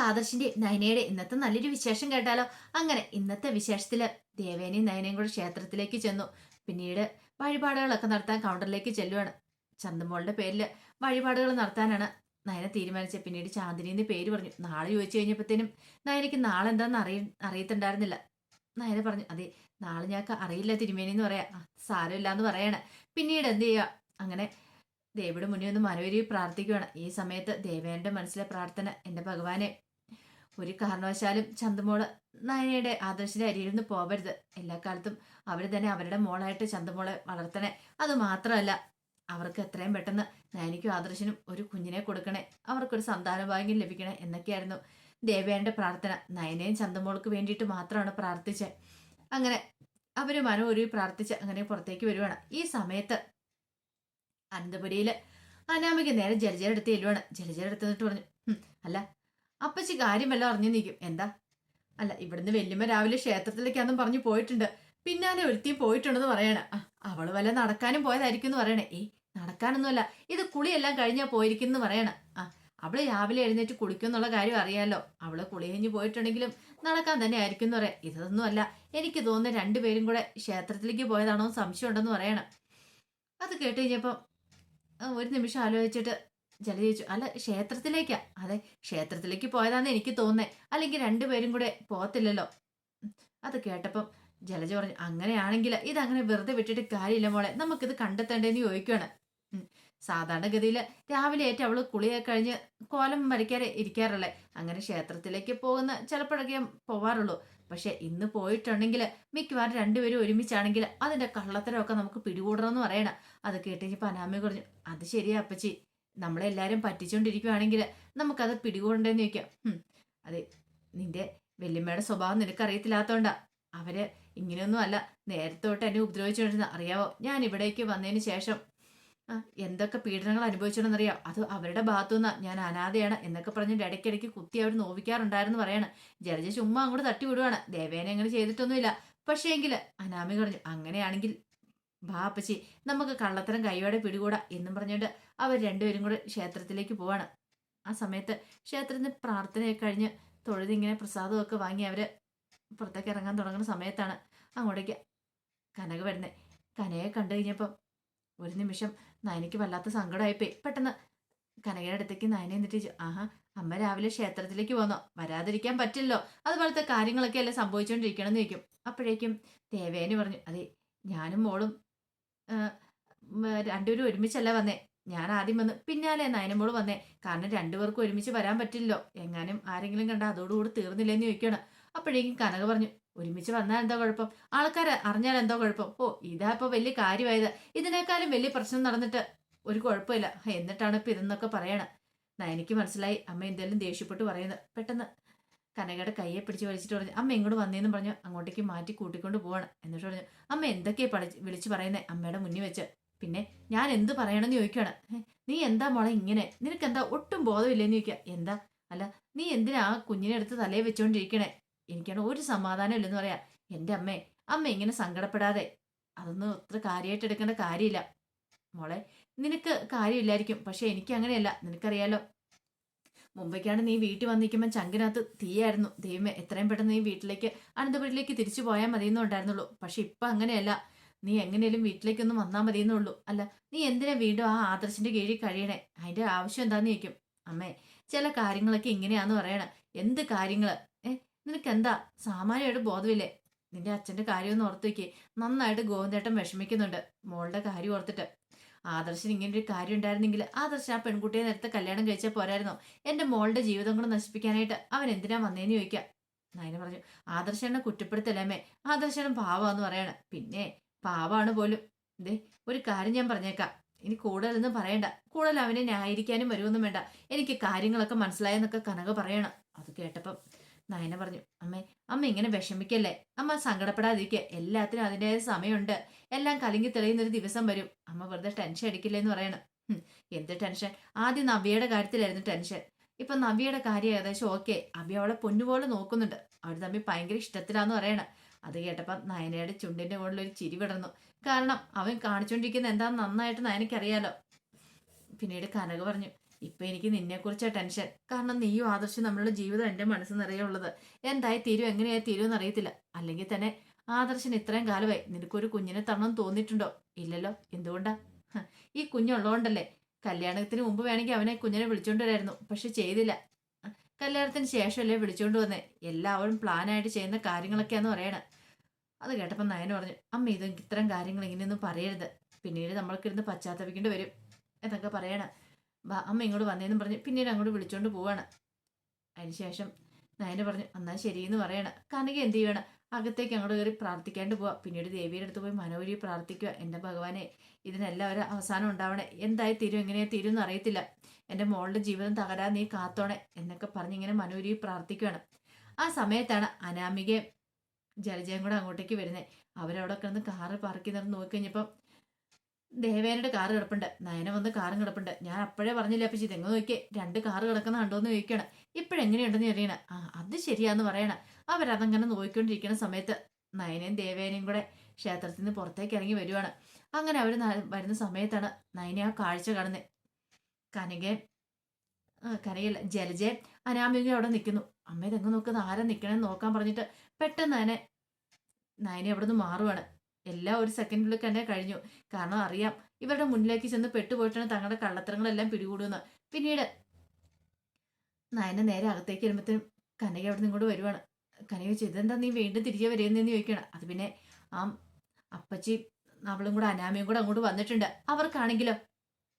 നമുക്ക് നയനയുടെ ഇന്നത്തെ നല്ലൊരു വിശേഷം കേട്ടാലോ? അങ്ങനെ ഇന്നത്തെ വിശേഷത്തിൽ ദേവേനയും നയനയും കൂടെ ക്ഷേത്രത്തിലേക്ക് ചെന്നു. പിന്നീട് വഴിപാടുകളൊക്കെ നടത്താൻ കൗണ്ടറിലേക്ക് ചെല്ലുവാണ്. ചന്തമോളുടെ പേരിൽ വഴിപാടുകൾ നടത്താനാണ് നയന തീരുമാനിച്ചത്. പിന്നീട് ചാന്ദിനിന്ന് പേര് പറഞ്ഞു. നാളെ ചോദിച്ചു കഴിഞ്ഞപ്പോഴത്തേനും നയനയ്ക്ക് നാളെ എന്താന്ന് അറിയ അറിയത്തുണ്ടായിരുന്നില്ല. നയന പറഞ്ഞു അതെ നാളെ ഞങ്ങൾക്ക് അറിയില്ല തിരുമേനി എന്ന് പറയാ. സാരമില്ല എന്ന് പറയാണ്. പിന്നീട് എന്ത് ചെയ്യുക അങ്ങനെ ദേവിയുടെ മുന്നിൽ ഒന്ന് മനോരി പ്രാർത്ഥിക്കുകയാണ് ഈ സമയത്ത് ദേവേന്റെ മനസ്സിലെ പ്രാർത്ഥന എന്റെ ഭഗവാനെ ഒരു കാരണവശാലും ചന്തമോൾ നയനയുടെ ആദർശിന്റെ അരിയിൽ നിന്ന് പോവരുത്. എല്ലാ കാലത്തും അവർ തന്നെ അവരുടെ മോളായിട്ട് ചന്തമോളെ വളർത്തണേ. അത് മാത്രമല്ല അവർക്ക് എത്രയും പെട്ടെന്ന് നയനിക്കും ആദർശനും ഒരു കുഞ്ഞിനെ കൊടുക്കണേ. അവർക്കൊരു സന്താന ഭാഗ്യം ലഭിക്കണേ എന്നൊക്കെയായിരുന്നു ദേവയാന്റെ പ്രാർത്ഥന. നയനയും ചന്തമോൾക്ക് വേണ്ടിയിട്ട് മാത്രമാണ് പ്രാർത്ഥിച്ചത് അങ്ങനെ അവർ മനോരു പ്രാർത്ഥിച്ച് അങ്ങനെ പുറത്തേക്ക് വരുവാണ്. ഈ സമയത്ത് അനന്തപുരിയിൽ അനാമിക നേരെ ജലജയുടെ അടുത്ത് ചെല്ലുവാണ്. ജലജയുടെ പറഞ്ഞു അല്ല അപ്പച്ചി കാര്യം വല്ലതും അറിഞ്ഞു നിൽക്കും എന്താ? അല്ല ഇവിടുന്ന് വല്യമ്മ രാവിലെ ക്ഷേത്രത്തിലേക്കാന്നും പറഞ്ഞു പോയിട്ടുണ്ട്. പിന്നാലെ ഒരുത്തിയും പോയിട്ടുണ്ടെന്ന് പറയണ. "ആ, അവൾ വല്ല നടക്കാനും പോയതായിരിക്കും എന്ന് പറയണേ. ഏയ് നടക്കാനൊന്നുമല്ല. ഇത് കുളിയെല്ലാം കഴിഞ്ഞാ പോയിരിക്കുന്നു പറയണ. ആ അവൾ രാവിലെ എഴുന്നേറ്റ് കുളിക്കും എന്നുള്ള കാര്യം അറിയാലോ. അവൾ കുളി കഴിഞ്ഞ് പോയിട്ടുണ്ടെങ്കിലും നടക്കാൻ തന്നെ ആയിരിക്കും എന്ന് പറയാം. ഇതൊന്നും അല്ല. എനിക്ക് തോന്നുന്ന രണ്ടുപേരും കൂടെ ക്ഷേത്രത്തിലേക്ക് പോയതാണോ സംശയം ഉണ്ടെന്ന് പറയണം. അത് കേട്ട് കഴിഞ്ഞപ്പം ഒരു നിമിഷം ആലോചിച്ചിട്ട് ജല ചോദിച്ചു അല്ല ക്ഷേത്രത്തിലേക്കാ. അതെ ക്ഷേത്രത്തിലേക്ക് പോയതാന്ന് എനിക്ക് തോന്നേ അല്ലെങ്കിൽ രണ്ടുപേരും കൂടെ പോകത്തില്ലല്ലോ. അത് കേട്ടപ്പം ജലജ പറഞ്ഞു അങ്ങനെയാണെങ്കിൽ ഇതങ്ങനെ വെറുതെ വിട്ടിട്ട് കാര്യമില്ല മോളെ. നമുക്കിത് കണ്ടെത്തേണ്ടതെന്ന് ചോദിക്കുകയാണ് സാധാരണഗതിയിൽ രാവിലെ ഏറ്റവും അവൾ കുളിയൊക്കെ കഴിഞ്ഞ് കോലം വരയ്ക്കാതെ ഇരിക്കാറല്ലേ. അങ്ങനെ ക്ഷേത്രത്തിലേക്ക് പോകുന്ന ചിലപ്പോഴൊക്കെ പോവാറുള്ളൂ. പക്ഷെ ഇന്ന് പോയിട്ടുണ്ടെങ്കിൽ മിക്കവാറും രണ്ടുപേരും ഒരുമിച്ചാണെങ്കിൽ അതിന്റെ കള്ളത്തരമൊക്കെ നമുക്ക് പിടികൂടണമെന്ന് പറയണം. അത് കേട്ട് കഴിഞ്ഞപ്പോൾ അനാമി പറഞ്ഞു അത് ശരിയാ അപ്പച്ചി. നമ്മളെല്ലാരും പറ്റിച്ചോണ്ടിരിക്കുവാണെങ്കിൽ നമുക്കത് പിടികൂടണ്ടെന്ന് ചോദിക്കാം. അതെ നിന്റെ വല്യമ്മയുടെ സ്വഭാവം നിനക്കറിയത്തില്ലാത്തോണ്ടാ. അവർ ഇങ്ങനെയൊന്നും അല്ല. നേരത്തോട്ട് തൊട്ട് എന്നെ ഉപദ്രവിച്ചുകൊണ്ടിരുന്ന അറിയാവോ? ഞാൻ ഇവിടേക്ക് വന്നതിന് ശേഷം. എന്തൊക്കെ പീഡനങ്ങൾ അനുഭവിച്ചോണ്ടെന്നറിയാം. അത് അവരുടെ ഭാഗത്തു നിന്ന് ഞാൻ അനാഥയാണ് എന്നൊക്കെ പറഞ്ഞിട്ട് ഇടയ്ക്കിടയ്ക്ക് കുത്തി അവർ നോവിക്കാറുണ്ടായിരുന്നു പറയാണ്. ജലജ ചുമ്മാ അങ്ങോട്ട് തട്ടി വിടുവാണ് ദേവേനെ അങ്ങനെ ചെയ്തിട്ടൊന്നുമില്ല. പക്ഷേ എങ്കിൽ അനാമി പറഞ്ഞു അങ്ങനെയാണെങ്കിൽ ബാ അപ്പച്ചി നമുക്ക് കള്ളത്തരം കൈയോടെ പിടികൂടാ എന്നും പറഞ്ഞുകൊണ്ട് അവർ രണ്ടുപേരും കൂടെ ക്ഷേത്രത്തിലേക്ക് പോവാണ്. ആ സമയത്ത് ക്ഷേത്രത്തിന് പ്രാർത്ഥനയൊക്കെ കഴിഞ്ഞ് തൊഴുതിങ്ങനെ പ്രസാദമൊക്കെ വാങ്ങി അവർ പുറത്തേക്ക് ഇറങ്ങാൻ തുടങ്ങുന്ന സമയത്താണ് അങ്ങോട്ടേക്ക് കനക വരുന്നത് കനയെ കണ്ടു കഴിഞ്ഞപ്പം ഒരു നിമിഷം നയനയ്ക്ക് വല്ലാത്ത സങ്കടമായിപ്പോയി. പെട്ടെന്ന് കനകയുടെ അടുത്തേക്ക് നയനെ എന്നിട്ട് ആഹാ അമ്മ രാവിലെ ക്ഷേത്രത്തിലേക്ക് പോന്നോ? വരാതിരിക്കാൻ പറ്റില്ലല്ലോ. അതുപോലത്തെ കാര്യങ്ങളൊക്കെ അല്ലേ സംഭവിച്ചുകൊണ്ടിരിക്കണം എന്ന് ചോദിക്കും. അപ്പോഴേക്കും ദേവേനു പറഞ്ഞു അതെ ഞാനും മോളും രണ്ടുപേരും ഒരുമിച്ചല്ല വന്നേ? ഞാൻ ആദ്യം വന്ന് പിന്നാലെ നയനമോൾ വന്നേ. കാരണം രണ്ടുപേർക്കും ഒരുമിച്ച് വരാൻ പറ്റില്ലല്ലോ. എങ്ങാനും ആരെങ്കിലും കണ്ട അതോടുകൂടി തീർന്നില്ലെന്ന് ചോദിക്കണം. അപ്പോഴേക്കും കനക പറഞ്ഞു ഒരുമിച്ച് വന്നാൽ എന്താ കുഴപ്പം? ആൾക്കാർ അറിഞ്ഞാൽ എന്തോ കുഴപ്പം? ഓ ഇതാ ഇപ്പൊ വലിയ കാര്യമായത്. ഇതിനേക്കാളും വലിയ പ്രശ്നം നടന്നിട്ട് ഒരു കുഴപ്പമില്ല. എന്നിട്ടാണ് ഇപ്പൊ ഇതെന്നൊക്കെ പറയണ? നയനിക്ക് മനസ്സിലായി അമ്മ എന്തെങ്കിലും ദേഷ്യപ്പെട്ട് പറയുന്നത്. പെട്ടെന്ന് കനകയുടെ കയ്യെ പിടിച്ച് വലിച്ചിട്ട് പറഞ്ഞു അമ്മ ഇങ്ങോട്ട് വന്നേന്ന് പറഞ്ഞു അങ്ങോട്ടേക്ക് മാറ്റി കൂട്ടിക്കൊണ്ട് പോവാണ്. എന്നിട്ട് പറഞ്ഞു അമ്മ എന്തൊക്കെയാ പഠിച്ച് വിളിച്ചു പറയുന്നേ? അമ്മയുടെ മുന്നിൽ വെച്ച് പിന്നെ ഞാൻ എന്ത് പറയണമെന്ന് ചോദിക്കുകയാണ് നീ എന്താ മോളെ ഇങ്ങനെ? നിനക്ക് എന്താ ഒട്ടും ബോധമില്ലെന്ന് ചോദിക്കുക എന്താ? അല്ല നീ എന്തിനാ കുഞ്ഞിനെ എടുത്ത് തലയെ വെച്ചുകൊണ്ടിരിക്കണേ എനിക്കാണ് ഒരു സമാധാനം ഇല്ലെന്ന് പറയാ. എന്റെ അമ്മേ അമ്മ ഇങ്ങനെ സങ്കടപ്പെടാതെ അതൊന്നും അത്ര കാര്യമായിട്ട് എടുക്കേണ്ട കാര്യമില്ല. മോളെ നിനക്ക് കാര്യമില്ലായിരിക്കും. പക്ഷെ എനിക്ക് അങ്ങനെയല്ല നിനക്കറിയാലോ മുമ്പൊക്കെയാണ് നീ വീട്ടിൽ വന്നിരിക്കുമ്പോൾ ചങ്കിനകത്ത് തീയായിരുന്നു. ദൈവമേ എത്രയും പെട്ടെന്ന് നീ വീട്ടിലേക്ക് അനന്തപുരത്തിലേക്ക് തിരിച്ചു പോയാൽ മതിയെന്നേ പക്ഷെ ഇപ്പം അങ്ങനെയല്ല. നീ എങ്ങനെയും വീട്ടിലേക്കൊന്നും വന്നാൽ മതിയെന്നുള്ളൂ. അല്ല നീ എന്തിനാ വീണ്ടും ആ ആദർശിന്റെ കീഴിൽ കഴിയണേ? അതിന്റെ ആവശ്യം എന്താന്ന് ചോദിക്കും. അമ്മേ ചില കാര്യങ്ങളൊക്കെ ഇങ്ങനെയാന്ന് പറയണേ. എന്ത് കാര്യങ്ങൾ ഏ നിനക്ക് എന്താ സാമാന്യമായിട്ട് ബോധമില്ലേ? നിന്റെ അച്ഛന്റെ കാര്യം ഒന്ന് ഓർത്ത് വെക്കേ നന്നായിട്ട് ഗോവിന്ദേട്ടൻ വിഷമിക്കുന്നുണ്ട്. മോളുടെ കാര്യം ഓർത്തിട്ട്. ആദർശന് ഇങ്ങനെ ഒരു കാര്യം ഉണ്ടായിരുന്നെങ്കിൽ ആദർശൻ ആ പെൺകുട്ടിയെ നേരത്തെ കല്യാണം കഴിച്ചാൽ പോരായിരുന്നോ? എന്റെ മോളുടെ ജീവിതം കൂടെ നശിപ്പിക്കാനായിട്ട് അവൻ എന്തിനാ വന്നേന്ന് ചോദിക്കാം. നയന പറഞ്ഞു ആദർശനെ കുറ്റപ്പെടുത്തലേമേ ആദർശനും പാവാന്ന് പറയണ. പിന്നെ പാവാണ് പോലും. ദേ ഒരു കാര്യം ഞാൻ പറഞ്ഞേക്കാം. ഇനി കൂടുതലൊന്നും പറയണ്ട. കൂടുതൽ അവനെ ന്യായീകരിക്കാനും വരുമൊന്നും വേണ്ട. എനിക്ക് കാര്യങ്ങളൊക്കെ മനസ്സിലായെന്നൊക്കെ കനക പറയണം. അത് കേട്ടപ്പം നയന പറഞ്ഞു അമ്മേ അമ്മ ഇങ്ങനെ വിഷമിക്കല്ലേ? അമ്മ സങ്കടപ്പെടാതിരിക്കുക എല്ലാത്തിനും അതിന്റെതായ സമയമുണ്ട്. എല്ലാം കലങ്ങി തെളിയുന്ന ഒരു ദിവസം വരും. അമ്മ വെറുതെ ടെൻഷൻ അടിക്കില്ലേ എന്ന് പറയണം എന്ത് ടെൻഷൻ ആദ്യം നവ്യയുടെ കാര്യത്തിലായിരുന്നു ടെൻഷൻ ഇപ്പൊ നവ്യയുടെ കാര്യം ഏകദേശം ഓക്കെ അബി അവളെ പൊന്നുപോലെ നോക്കുന്നുണ്ട്. അവർ തമ്മിൽ ഭയങ്കര ഇഷ്ടത്തിലാന്ന് പറയണം. അത് കേട്ടപ്പോ നയനയുടെ ചുണ്ടിന്റെ മുകളിൽ ഒരു ചിരി വിടർന്നു കാരണം അവൻ കാണിച്ചുകൊണ്ടിരിക്കുന്ന എന്താന്ന് നന്നായിട്ട് നയനയ്ക്ക് അറിയാലോ പിന്നീട് കനക പറഞ്ഞു ഇപ്പൊ എനിക്ക് നിന്നെക്കുറിച്ച് ടെൻഷൻ. കാരണം നീയും ആദർശം നമ്മളുടെ ജീവിതം എന്റെ മനസ്സ് നിറയെ ഉള്ളത്. എന്തായി തീരും? എങ്ങനെയായി തീരുമെന്ന് അറിയത്തില്ല അല്ലെങ്കിൽ തന്നെ ആദർശൻ ഇത്രയും കാലമായി നിനക്കൊരു കുഞ്ഞിനെ തരണം തോന്നിയിട്ടുണ്ടോ? ഇല്ലല്ലോ. എന്തുകൊണ്ടാ? ഈ കുഞ്ഞുള്ളതുകൊണ്ടല്ലേ കല്യാണത്തിന് മുമ്പ് വേണമെങ്കിൽ അവനെ കുഞ്ഞിനെ വിളിച്ചോണ്ട് വരായിരുന്നു. പക്ഷെ ചെയ്തില്ല. കല്യാണത്തിന് ശേഷമല്ലേ വിളിച്ചോണ്ട് വന്നേ. എല്ലാവരും പ്ലാനായിട്ട് ചെയ്യുന്ന കാര്യങ്ങളൊക്കെയാന്ന് പറയണേ. അത് കേട്ടപ്പോൾ നയന പറഞ്ഞു അമ്മ ഇത് ഇത്തരം കാര്യങ്ങൾ ഇങ്ങനെയൊന്നും പറയരുത്. പിന്നീട് നമ്മൾക്കിരുന്ന് പശ്ചാത്തപിക്കേണ്ടി വരും. എന്നൊക്കെ പറയണ. ബാ അമ്മ ഇങ്ങോട്ട് വന്നേന്നും പറഞ്ഞ് പിന്നീട് അങ്ങോട്ട് വിളിച്ചോണ്ട് പോവാണ്. അതിനുശേഷം നയന പറഞ്ഞു എന്നാൽ ശരിയെന്ന് പറയണം. കനക എന്ത് ചെയ്യണം? അകത്തേക്ക് അങ്ങോട്ട് കയറി പ്രാർത്ഥിക്കാണ്ട് പോവാ. പിന്നീട് ദേവിയുടെ അടുത്ത് പോയി മനോരി പ്രാർത്ഥിക്കുക. എന്റെ ഭഗവാനെ ഇതിനെല്ലാം ഒരു അവസാനം ഉണ്ടാവണേ. എന്തായി തീരും? എങ്ങനെയാ തീരും എന്ന് അറിയത്തില്ല. എന്റെ മോളുടെ ജീവിതം തകരാൻ നീ കാത്തോണേ എന്നൊക്കെ പറഞ്ഞ് ഇങ്ങനെ മനോരി പ്രാർത്ഥിക്കുകയാണ് ആ സമയത്താണ് അനാമികയും ജലജയും കൂടെ അങ്ങോട്ടേക്ക് വരുന്നത് അവരവിടെ കിടന്ന് കാറ് പാർക്ക് ചെയ്തിട്ട് നോക്കിക്കഴിഞ്ഞപ്പം ദേവേനയുടെ കാറ് കിടപ്പുണ്ട്. നയന വന്ന് കാറും കിടപ്പുണ്ട്. ഞാൻ അപ്പോഴേ പറഞ്ഞില്ല അപ്പച്ചി തെങ്ങ് നോക്കിയേ രണ്ട് കാറ് കിടക്കുന്ന കണ്ടോന്ന് ചോദിക്കണം. ഇപ്പോഴെങ്ങനെയുണ്ടെന്ന് അറിയണ? ആ അത് ശരിയാന്ന് പറയണ. അവരതങ്ങനെ നോക്കിക്കൊണ്ടിരിക്കുന്ന സമയത്ത് നയനയും ദേവേനയും കൂടെ ക്ഷേത്രത്തിൽ നിന്ന് പുറത്തേക്ക് ഇറങ്ങി വരുവാണ്. അങ്ങനെ അവർ വരുന്ന സമയത്താണ് നയനെ ആ കാഴ്ച കാണുന്നത് കനകൻ കനകയല്ല ജലജയൻ അനാമിക അവിടെ നിൽക്കുന്നു അമ്മയെ തെങ്ങ് നോക്കുന്ന ആരാ നിൽക്കണമെന്ന് നോക്കാൻ പറഞ്ഞിട്ട് പെട്ടെന്ന് തന്നെ നയനെ അവിടെ നിന്ന് മാറുവാണ്. എല്ലാം ഒരു സെക്കൻഡിൽ തന്നെ കഴിഞ്ഞു. കാരണം അറിയാം ഇവരുടെ മുന്നിലേക്ക് ചെന്ന് പെട്ടുപോയിട്ടാണ് തങ്ങളുടെ കള്ളത്തരങ്ങളെല്ലാം പിടികൂടുന്നത്. പിന്നീട് നയന നേരെ അകത്തേക്ക് വരുമ്പോഴത്തേനും കനക അവിടെ നിന്ന് ഇങ്ങോട്ട് വരുവാണ്. കനക ചോദിച്ചു ഇതെന്താ നീ വീണ്ടും തിരികെ വരുന്നതെന്ന് ചോദിക്കണം അത് പിന്നെ ആ അപ്പച്ചി അവളും കൂടെ അനാമയും കൂടെ അങ്ങോട്ട് വന്നിട്ടുണ്ട്. അവർക്കാണെങ്കിലോ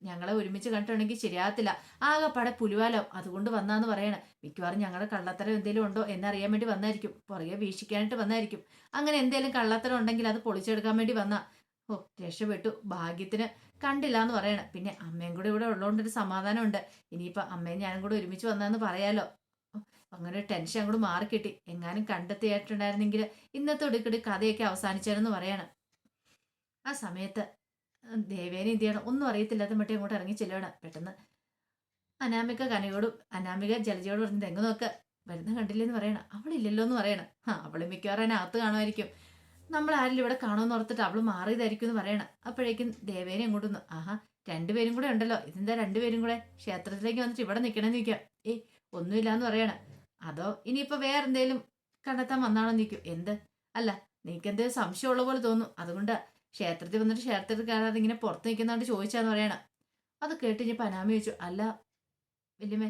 ഞങ്ങളെ ഒരുമിച്ച് കണ്ടിട്ടുണ്ടെങ്കിൽ ശരിയാകത്തില്ല. ആകെപ്പാടെ പുലിവാലോ അതുകൊണ്ട് വന്നാന്ന് പറയണ. മിക്കവാറും ഞങ്ങളുടെ കള്ളത്തരം എന്തെങ്കിലും ഉണ്ടോ എന്നറിയാൻ വേണ്ടി വന്നായിരിക്കും. പുറകെ വീക്ഷിക്കാനായിട്ട് വന്നായിരിക്കും. അങ്ങനെ എന്തെങ്കിലും കള്ളത്തരം ഉണ്ടെങ്കിൽ അത് പൊളിച്ചെടുക്കാൻ വേണ്ടി വന്ന. ഓ രക്ഷപ്പെട്ടു. ഭാഗ്യത്തിന് കണ്ടില്ല എന്ന് പറയണം. പിന്നെ അമ്മയും കൂടെ ഇവിടെ ഉള്ളതുകൊണ്ടൊരു സമാധാനമുണ്ട്. ഇനിയിപ്പോൾ അമ്മയും ഞാനും കൂടെ ഒരുമിച്ച് വന്നാന്ന് പറയാലോ. അങ്ങനെ ഒരു ടെൻഷൻ അങ്ങോട്ട് മാറിക്കിട്ടി. എങ്ങാനും കണ്ടെത്തിയായിട്ടുണ്ടായിരുന്നെങ്കിൽ ഇന്നത്തെ ഒടുക്കടി കഥയൊക്കെ അവസാനിച്ചാലെന്ന് പറയണം. ആ സമയത്ത് ദേവേനെ എന്ത് ചെയ്യണം? ഒന്നും അറിയത്തില്ലാത്ത മറ്റേ അങ്ങോട്ട് ഇറങ്ങി ചെല്ലണം പെട്ടെന്ന് അനാമിക കനയോടും അനാമിക ജലജയോട് പറഞ്ഞത് തെങ്ങ് നോക്ക്. വരുന്ന കണ്ടില്ലെന്ന് പറയണം. അവളില്ലല്ലോ എന്ന് പറയണം. ആ അവൾ മിക്കവാറും അതിനകത്ത് കാണുമായിരിക്കും. നമ്മൾ ആരെങ്കിലും ഇവിടെ കാണുമെന്ന് ഓർത്തിട്ട് അവൾ മാറിയതായിരിക്കും എന്ന് പറയണം. അപ്പോഴേക്കും ദേവേനെ അങ്ങോട്ട് വന്നു. ആഹാ രണ്ടുപേരും കൂടെ ഉണ്ടല്ലോ. ഇതെന്താ രണ്ടുപേരും കൂടെ ക്ഷേത്രത്തിലേക്ക് വന്നിട്ട് ഇവിടെ നിൽക്കണമെന്ന് നിൽക്കാം ഏയ് ഒന്നുമില്ലാന്ന് പറയണം. അതോ ഇനിയിപ്പോൾ വേറെ എന്തേലും കണ്ടെത്താൻ വന്നാണോ നിൽക്കും എന്ത്? അല്ല നിനക്ക് എന്തേലും സംശയമുള്ള പോലെ തോന്നും. അതുകൊണ്ട് ക്ഷേത്രത്തിൽ വന്നിട്ട് ക്ഷേത്രത്തിൽ കാണാതെ ഇങ്ങനെ പുറത്ത് നിൽക്കുന്നതുകൊണ്ട് ചോദിച്ചാന്ന് പറയണം. അത് കേട്ട് ഞാൻ പനാമ ചോദിച്ചു അല്ല വല്യമ്മേ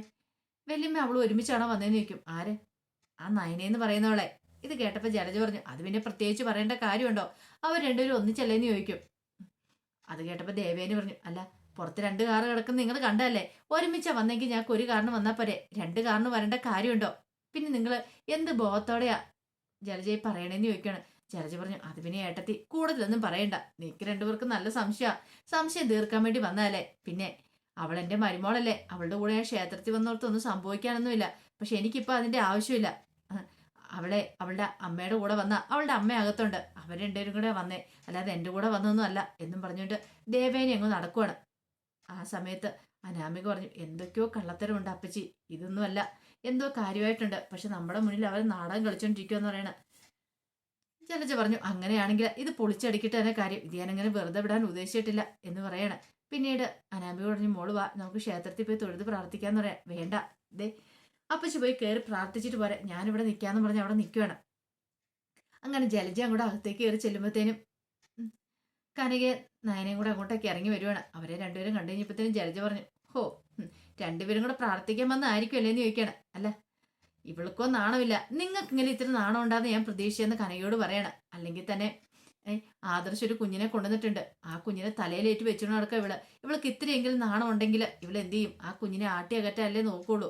വല്യമ്മ അവൾ ഒരുമിച്ചാണോ വന്നതെന്ന് ചോദിക്കും. ആര്? ആ നയനേന്ന് പറയുന്നവളെ. ഇത് കേട്ടപ്പോൾ ജലജ പറഞ്ഞു അത് പിന്നെ പ്രത്യേകിച്ച് പറയേണ്ട കാര്യമുണ്ടോ? അവർ രണ്ടുപേരും ഒന്നിച്ചല്ലേന്ന് ചോദിക്കും. അത് കേട്ടപ്പോൾ ദേവേന് പറഞ്ഞു അല്ല പുറത്ത് രണ്ട് കാറ് കിടക്കുന്ന നിങ്ങൾ കണ്ടല്ലേ ഒരുമിച്ചാ വന്നെങ്കിൽ ഞങ്ങൾക്ക് ഒരു കാരണം വന്നാൽ പോരെ. രണ്ട് കാരണം വരേണ്ട കാര്യമുണ്ടോ? പിന്നെ നിങ്ങൾ എന്ത് ബോധത്തോടെയാ ജലജയെ പറയണേന്ന് ചോദിക്കുകയാണ് ജലജ പറഞ്ഞു അത് പിന്നെ ഏട്ടത്തി കൂടുതലൊന്നും പറയണ്ട. നിനക്ക് രണ്ടുപേർക്കും നല്ല സംശയ. സംശയം തീർക്കാൻ വേണ്ടി വന്നതല്ലേ. പിന്നെ അവൾ എന്റെ മരുമോളല്ലേ. അവളുടെ കൂടെ ഞാൻ ക്ഷേത്രത്തിൽ വന്നോർത്തൊന്നും സംഭവിക്കാനൊന്നുമില്ല. പക്ഷെ എനിക്കിപ്പോൾ അതിന്റെ ആവശ്യമില്ല. അവളെ അവളുടെ അമ്മയുടെ കൂടെ വന്ന അവളുടെ അമ്മ അകത്തുണ്ട്. അവർ രണ്ടുപേരും കൂടെ വന്നേ. അല്ലാതെ എന്റെ കൂടെ വന്നൊന്നും അല്ല എന്നും പറഞ്ഞുകൊണ്ട് ദേവേനി അങ്ങ് നടക്കുവാണ്. ആ സമയത്ത് അനാമിക പറഞ്ഞു എന്തൊക്കെയോ കള്ളത്തരമുണ്ട് അപ്പച്ചി. ഇതൊന്നുമല്ല. എന്തോ കാര്യമായിട്ടുണ്ട്. പക്ഷെ നമ്മുടെ മുന്നിൽ അവർ നാടകം കളിച്ചോണ്ടിരിക്കുമെന്ന് പറയണ. ജലജ പറഞ്ഞു അങ്ങനെയാണെങ്കിൽ ഇത് പൊളിച്ചടിക്കട്ടെ എന്ന കാര്യം. ഇത് ഞാനങ്ങനെ വെറുതെ വിടാൻ ഉദ്ദേശിച്ചിട്ടില്ല എന്ന് പറയണ. പിന്നീട് അനാമ്പി പറഞ്ഞു മോൾ വാ നമുക്ക് ക്ഷേത്രത്തിൽ പോയി തൊഴുത് പ്രാർത്ഥിക്കാന്ന് പറയാം. വേണ്ട ദേ. അപ്പച്ചി പോയി കയറി പ്രാർത്ഥിച്ചിട്ട് പോരാ. ഞാനിവിടെ നിൽക്കാന്ന് പറഞ്ഞ് അവിടെ നിൽക്കുകയാണ് അങ്ങനെ ജലജ അങ്ങോട്ട് അകത്തേക്ക് കയറി ചെല്ലുമ്പോഴത്തേനും കനകയെ കനക നയനയും കൂടെ അങ്ങോട്ടേക്ക് ഇറങ്ങി വരുവാണ്. അവരെ രണ്ടുപേരും കണ്ടു കഴിഞ്ഞപ്പോഴത്തേനും ജലജ പറഞ്ഞു ഹോ രണ്ടുപേരും കൂടെ പ്രാർത്ഥിക്കാൻ വന്നായിരിക്കും അല്ലേ എന്ന് ചോദിക്കണം അല്ല ഇവൾക്കോ നാണമില്ല. നിങ്ങൾക്ക് ഇങ്ങനെ ഇത്ര നാണം ഉണ്ടാന്ന് ഞാൻ പ്രതീക്ഷിച്ചെന്ന് കനകയോട് പറയണം. അല്ലെങ്കിൽ തന്നെ ആദർശ ഒരു കുഞ്ഞിനെ കൊണ്ടുവന്നിട്ടുണ്ട്. ആ കുഞ്ഞിനെ തലയിലേറ്റ് വെച്ചോണ്ട് നടക്കുക ഇവൾ. ഇവൾക്ക് ഇത്രയെങ്കിലും നാണം ഉണ്ടെങ്കിൽ ഇവൾ എന്ത് ചെയ്യും? ആ കുഞ്ഞിനെ ആട്ടി അകറ്റല്ലേ നോക്കുള്ളൂ.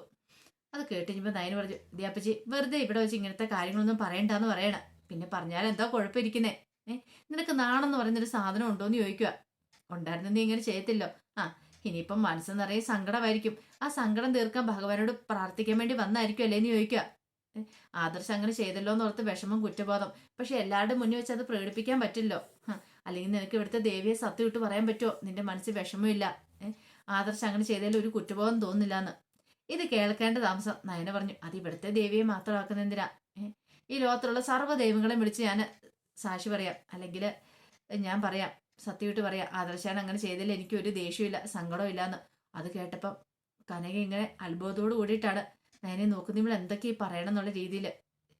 അത് കേട്ട് കഴിഞ്ഞപ്പോൾ നയന് പറഞ്ഞു ദിയാപ്പച്ചി വെറുതെ ഇവിടെ വെച്ച് ഇങ്ങനത്തെ കാര്യങ്ങളൊന്നും പറയണ്ടെന്ന് പറയണം. പിന്നെ പറഞ്ഞാൽ എന്താ കുഴപ്പമിരിക്കുന്നേ? ഏഹ് നിനക്ക് നാണെന്ന് പറയുന്നൊരു സാധനം ഉണ്ടോ എന്ന് ചോദിക്കുക ഉണ്ടായിരുന്നു നീ ഇങ്ങനെ ചെയ്യത്തില്ലോ. ആ ഇനിയിപ്പം മനസ്സ് നിറയെ സങ്കടമായിരിക്കും. ആ സങ്കടം തീർക്കാൻ ഭഗവാനോട് പ്രാർത്ഥിക്കാൻ വേണ്ടി വന്നായിരിക്കും അല്ലേ എന്ന് ചോദിക്കുക. ആദർശം അങ്ങനെ ചെയ്തല്ലോ എന്ന് ഓർത്ത് വിഷമം കുറ്റബോധം. പക്ഷെ എല്ലാവരുടെ മുന്നിൽ വെച്ച് അത് പ്രകടിപ്പിക്കാൻ പറ്റില്ലോ. അല്ലെങ്കിൽ നിനക്ക് ഇവിടുത്തെ ദേവിയെ സത്യം ഇട്ട് പറയാൻ പറ്റുമോ? നിന്റെ മനസ്സിൽ വിഷമമില്ല. ആദർശ് അങ്ങനെ ചെയ്തതിൽ ഒരു കുറ്റബോധം തോന്നില്ല എന്ന് ഇത് കേൾക്കേണ്ട താമസം നയന പറഞ്ഞു. അത് ഇവിടുത്തെ ദേവിയെ മാത്രമാക്കുന്ന എന്തിനാ? ഈ ലോകത്തുള്ള സർവ ദൈവങ്ങളെയും വിളിച്ച് ഞാൻ സാക്ഷി പറയാം. അല്ലെങ്കിൽ ഞാൻ പറയാം. സത്യമായിട്ട് പറയാ ആദർശാൻ അങ്ങനെ ചെയ്തതിൽ എനിക്ക് ഒരു ദേഷ്യമില്ല സങ്കടവും എന്ന് അത് കേട്ടപ്പം കനക ഇങ്ങനെ അത്ഭുതത്തോട് കൂടിയിട്ടാണ് നയനെ നോക്കുന്ന ഇവിടെ എന്തൊക്കെയാ പറയണം എന്നുള്ള രീതിയിൽ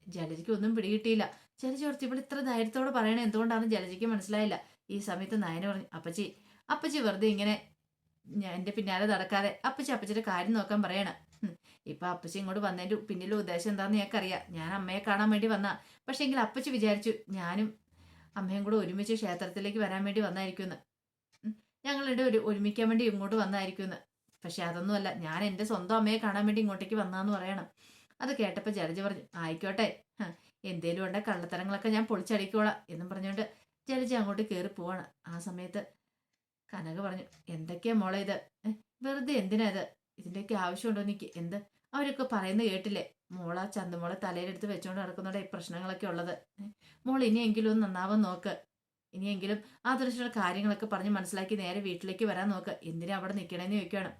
ജലജിക്ക് ഒന്നും പിടികിട്ടിയില്ല. ജലജ കുറച്ച് ഇവിടെ ഇത്ര ധൈര്യത്തോടെ പറയണേ എന്തുകൊണ്ടാണ് ജലജിക്ക് മനസ്സിലായില്ല. ഈ സമയത്ത് നയന പറഞ്ഞു അപ്പച്ചി അപ്പച്ചി വെറുതെ ഇങ്ങനെ എന്റെ പിന്നാലെ നടക്കാതെ അപ്പച്ചി അപ്പച്ചിയുടെ കാര്യം നോക്കാൻ പറയണം. ഇപ്പൊ അപ്പച്ചി ഇങ്ങോട്ട് വന്നതിന്റെ പിന്നിലെ ഉദ്ദേശം എന്താന്ന് ഞാൻ അമ്മയെ കാണാൻ വേണ്ടി വന്ന. പക്ഷെ എങ്കിൽ അപ്പച്ചി വിചാരിച്ചു ഞാനും അമ്മയും കൂടെ ഒരുമിച്ച് ക്ഷേത്രത്തിലേക്ക് വരാൻ വേണ്ടി വന്നായിരിക്കുമെന്ന്. ഞങ്ങളുടെ ഒരു ഒരുമിക്കാൻ വേണ്ടി ഇങ്ങോട്ട് വന്നായിരിക്കുമെന്ന് പക്ഷെ അതൊന്നുമല്ല ഞാൻ എന്റെ സ്വന്തം അമ്മയെ കാണാൻ വേണ്ടി ഇങ്ങോട്ടേക്ക് വന്നാന്ന് പറയണം. അത് കേട്ടപ്പോൾ ജലജ പറഞ്ഞു ആയിക്കോട്ടെ എന്തേലും ഉണ്ട കള്ളത്തരങ്ങളൊക്കെ ഞാൻ പൊളിച്ചടിക്കോളാം എന്നും പറഞ്ഞുകൊണ്ട് ജലജ അങ്ങോട്ട് കയറി പോവാണ്. ആ സമയത്ത് കനക പറഞ്ഞു എന്തൊക്കെയാ മോളെ ഇത്? വെറുതെ എന്തിനാ ഇത്? ഇതിന്റെയൊക്കെ ആവശ്യമുണ്ടോ എനിക്ക് എന്ത്? അവരൊക്കെ പറയുന്നത് കേട്ടില്ലേ? മോള ചന്തമോളെ തലയിലെടുത്ത് വെച്ചോണ്ട് നടക്കുന്നോടെ ഈ പ്രശ്നങ്ങളൊക്കെ ഉള്ളത്. മോൾ ഇനിയെങ്കിലും ഒന്ന് നന്നാവാൻ നോക്ക്. ഇനിയെങ്കിലും ആ ദൃശ്യമുള്ള കാര്യങ്ങളൊക്കെ പറഞ്ഞ് മനസ്സിലാക്കി നേരെ വീട്ടിലേക്ക് വരാൻ നോക്ക്. എന്തിനാ അവിടെ നിൽക്കണേന്ന് ചോദിക്കുകയാണ്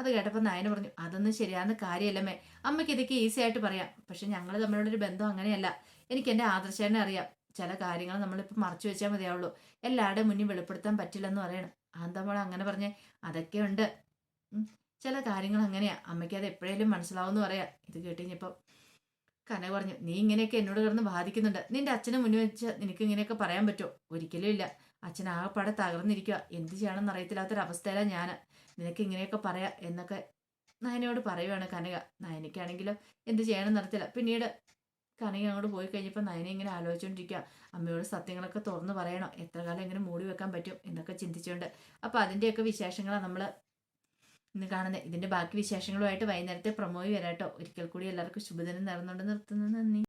അത് കേട്ടപ്പോൾ നായന പറഞ്ഞു അതൊന്നും ശരിയാകുന്ന കാര്യമല്ലമ്മേ. അമ്മയ്ക്ക് ഇതൊക്കെ ഈസി ആയിട്ട് പറയാം. പക്ഷെ ഞങ്ങൾ തമ്മിലുള്ളൊരു ബന്ധം അങ്ങനെയല്ല. എനിക്ക് എന്റെ ആദർശേനെ അറിയാം. ചില കാര്യങ്ങൾ നമ്മളിപ്പോൾ മറച്ചു വെച്ചാൽ മതിയാവുള്ളൂ. എല്ലാവരുടെയും മുന്നിൽ വെളിപ്പെടുത്താൻ പറ്റില്ലെന്ന് പറയണം. ആന്തമോൾ അങ്ങനെ പറഞ്ഞേ? അതൊക്കെ ഉണ്ട്. ചില കാര്യങ്ങൾ അങ്ങനെയാ. അമ്മയ്ക്ക് അത് എപ്പോഴേലും മനസ്സിലാവുമെന്ന് പറയാം. ഇത് കേട്ടിപ്പം കന പറഞ്ഞു നീ ഇങ്ങനെയൊക്കെ എന്നോട് കിടന്ന് ബാധിക്കുന്നുണ്ട് നിന്റെ അച്ഛനെ മുന്നിൽ വെച്ച് നിനക്ക് ഇങ്ങനെയൊക്കെ പറയാൻ പറ്റുമോ? ഒരിക്കലും ഇല്ല. അച്ഛൻ ആകെപ്പാടെ തകർന്നിരിക്കുക എന്ത് ചെയ്യണമെന്ന് അറിയത്തില്ലാത്തൊരവസ്ഥയിലാണ് ഞാൻ നിനക്ക് ഇങ്ങനെയൊക്കെ പറയാം എന്നൊക്കെ നയനയോട് പറയുവാണ് കനക. നയനയ്ക്കാണെങ്കിലോ എന്ത് ചെയ്യണമെന്ന് അറിയത്തില്ല. പിന്നീട് കനക അങ്ങോട്ട് പോയി കഴിഞ്ഞപ്പോൾ നയനെ ഇങ്ങനെ ആലോചിച്ചുകൊണ്ടിരിക്കുക അമ്മയോട് സത്യങ്ങളൊക്കെ തുറന്നു പറയണോ? എത്ര കാലം ഇങ്ങനെ മൂടി വെക്കാൻ പറ്റും? എന്നൊക്കെ ചിന്തിച്ചുകൊണ്ട് അപ്പോൾ അതിന്റെയൊക്കെ വിശേഷങ്ങളാണ് നമ്മൾ ഇന്ന് കാണുന്നത് ഇതിന്റെ ബാക്കി വിശേഷങ്ങളുമായിട്ട് വൈകുന്നേരത്തെ പ്രൊമോയി വരാട്ടോ. ഒരിക്കൽ കൂടി എല്ലാവർക്കും ശുഭദിനം നേർന്നുകൊണ്ട് നിർത്തുന്നു. നന്ദി.